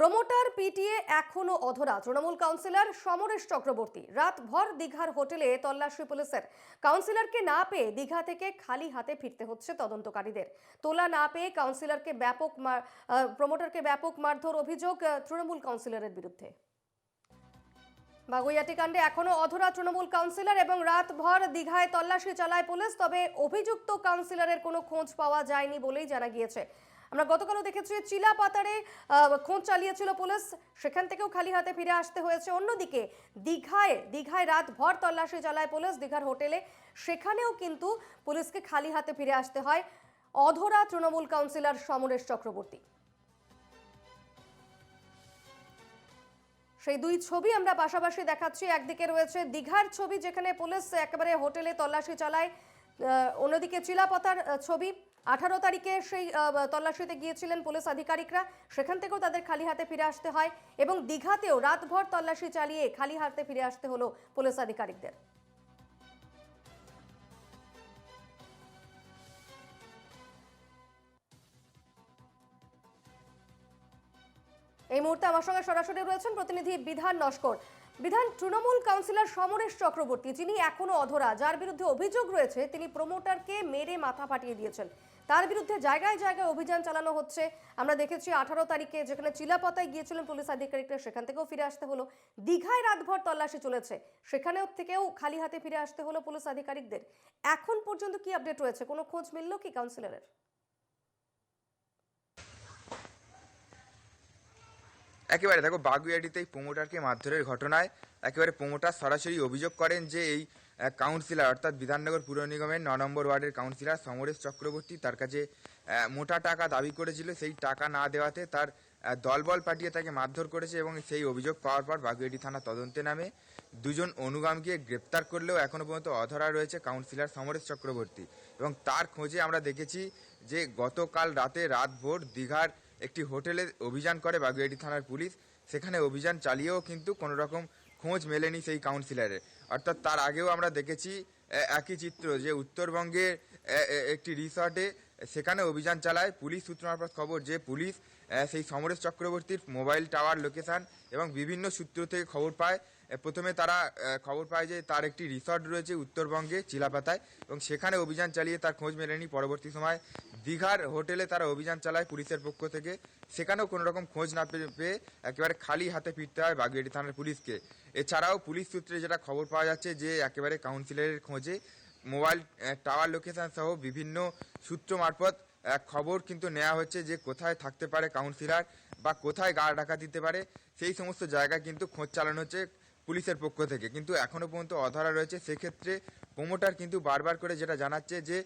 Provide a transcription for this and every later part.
Promoter PTA এখনও অধরা। Trinamool councillor Samaresh Chakraborty রাতভর দীঘার হোটেলে তল্লাশি পুলিশের। কাউন্সিলরকে না পেয়ে দীঘা থেকে খালি হাতে ফিরতে হচ্ছে তদন্তকারীদের। তোলা না পেয়ে কাউন্সিলরকে ব্যাপক প্রমোটারকে ব্যাপক মারধর অভিযোগ তৃণমূল কাউন্সিলরের বিরুদ্ধে। বাগুইয়াটি কাণ্ডে এখনও অধরা তৃণমূল কাউন্সিলর এবং রাতভর দীঘায় তল্লাশি চালায় পুলিশ, তবে অভিযুক্ত কাউন্সিলরের কোনো খোঁজ পাওয়া যায়নি বলেই জানা গিয়েছে। আমরা গতকালও দেখেছি চিলা পাতারে খোঁজ চালিয়েছিল পুলিশ। সেখান থেকেও খালি হাতে ফিরে আসতে হয়েছে। অন্যদিকে দীঘায় দীঘায় রাত ভর তল্লাশি চালায় পুলিশ দীঘার হোটেলে। সেখানেও কিন্তু পুলিশকে খালি হাতে ফিরে আসতে হয় অধরা তৃণমূল কাউন্সিলর সমরেশ চক্রবর্তী। সেই দুই ছবি আমরা পাশাপাশি দেখাচ্ছি। একদিকে রয়েছে দীঘার ছবি, যেখানে পুলিশ একেবারে হোটেলে তল্লাশি চালায়। অন্যদিকে চিলাপতার ছবি। আঠারো তারিখে সেই তল্লাশিতে গিয়েছিলেন পুলিশ আধিকারিকরা। সেখান থেকেও তাদের খালি হাতে ফিরে আসতে হয় এবং দীঘাতেও রাতভর তল্লাশি চালিয়ে খালি হাতে ফিরে আসতে হলো পুলিশ আধিকারিকদের। এই মুহূর্তে আমার সঙ্গে সরাসরি রয়েছেন প্রতিনিধি বিধান নস্কর বিধান তৃণমূল কাউন্সিলর সমরেশ চক্রবর্তী, যিনি এখনও অধরা, যার বিরুদ্ধে অভিযোগ রয়েছে, তিনি প্রমোটারকে মেরে মাথা ফাটিয়ে দিয়েছেন। তার বিরুদ্ধে জায়গায় জায়গায় অভিযান চালানো হচ্ছে। আমরা দেখেছি আঠারো তারিখে যেখানে চিলাপাতায় গিয়েছিলেন পুলিশ আধিকারিকরা, সেখান থেকেও ফিরে আসতে হলো। দীঘায় রাতভর তল্লাশি চলেছে। সেখানেও থেকেও খালি হাতে ফিরে আসতে হলো পুলিশ আধিকারিকদের। এখন পর্যন্ত কি আপডেট রয়েছে? কোনো খোঁজ মিলল কি কাউন্সিলরের? একেবারে দেখো বাগুইয়াটিতে এই প্রমোটারকে মারধরের ঘটনায় একেবারে প্রমোটার সরাসরি অভিযোগ করেন যে এই কাউন্সিলর অর্থাৎ বিধাননগর পুর নিগমের ন নম্বর ওয়ার্ডের কাউন্সিলর সমরেশ চক্রবর্তী তার কাছে মোটা টাকা দাবি করেছিল। সেই টাকা না দেওয়াতে তার দলবল পাঠিয়ে তাকে মারধর করেছে এবং সেই অভিযোগ পাওয়ার পর বাগুইয়াটি থানা তদন্তে নামে দুজন অনুগামকে গ্রেপ্তার করলেও এখনও পর্যন্ত অধরা রয়েছে কাউন্সিলর সমরেশ চক্রবর্তী। এবং তার খোঁজে আমরা দেখেছি যে গতকাল রাতে রাতভর দীঘার একটি হোটেলে অভিযান করে বাগুইয়াটি থানার পুলিশ সেখানে অভিযান চালিয়েও কিন্তু কোনো রকম খোঁজ মেলেনি সেই কাউন্সিলরের অর্থাৎ তার আগেও আমরা দেখেছি একই চিত্র যে উত্তরবঙ্গে এ, এ, একটি রিসর্টে সেখানে অভিযান চালায় পুলিশ সূত্র মারফত খবর যে পুলিশ সেই সমরেশ চক্রবর্তীর মোবাইল টাওয়ার লোকেশন এবং বিভিন্ন সূত্র থেকে খবর পায়। প্রথমে তারা খবর পায় যে তার একটি রিসর্ট রয়েছে উত্তরবঙ্গে চিলাপাতায় এবং সেখানে অভিযান চালিয়ে তার খোঁজ মেলেনি পরবর্তী সময়। দীঘার হোটেলে তারা অভিযান চালায় পুলিশের পক্ষ থেকে। সেখানেও কোনো রকম খোঁজ না পেয়ে- একেবারে খালি হাতে ফিরতে হয় বাগুইয়াটি থানার পুলিশকে। এছাড়াও পুলিশ সূত্রে যেটা খবর পাওয়া যাচ্ছে যে, একেবারে কাউন্সিলরের খোঁজে মোবাইল টাওয়ার লোকেশন সহ বিভিন্ন সূত্র মারফত এক খবর কিন্তু নেওয়া হচ্ছে যে, কোথায় থাকতে পারে কাউন্সিলর বা কোথায় গা ডাকা দিতে পারে, সেই সমস্ত জায়গায় কিন্তু খোঁজ চালানো হচ্ছে পুলিশের পক্ষ থেকে। কিন্তু এখনও পর্যন্ত অধরা রয়েছে। সেক্ষেত্রে প্রোমোটার কিন্তু বারবার করে যেটা জানাচ্ছে যে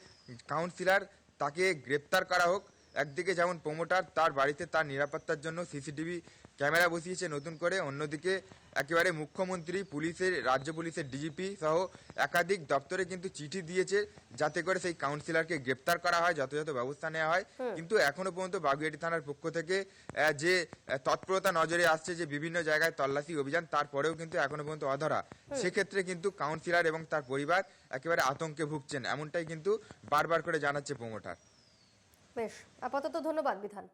কাউন্সিলর তাকে গ্রেপ্তার করা হোক। একদিকে যেমন প্রমোটার তার বাড়িতে তার নিরাপত্তার জন্য সিসিটিভি ক্যামেরা বসিয়েছে নতুন করে অন্যদিকে একেবারে মুখ্যমন্ত্রী পুলিশের রাজ্য পুলিশের ডিজিপি সহ একাধিক দপ্তরে কিন্তু চিঠি দিয়েছে যাতে করে সেই কাউন্সিলরকে গ্রেপ্তার করা হয় যথাযথ ব্যবস্থা নেওয়া হয়। কিন্তু এখনও পর্যন্ত বাগুইয়াটি থানার পক্ষ থেকে যে তৎপরতা নজরে আসছে যে বিভিন্ন জায়গায় তল্লাশি অভিযান তারপরেও কিন্তু এখনও পর্যন্ত অধরা। সেক্ষেত্রে কিন্তু কাউন্সিলর এবং তার পরিবার একেবারে আতঙ্কে ভুগছেন এমনটাই কিন্তু বারবার করে জানাচ্ছে প্রমোটার। বেশ আপাতত ধন্যবাদ বিধান।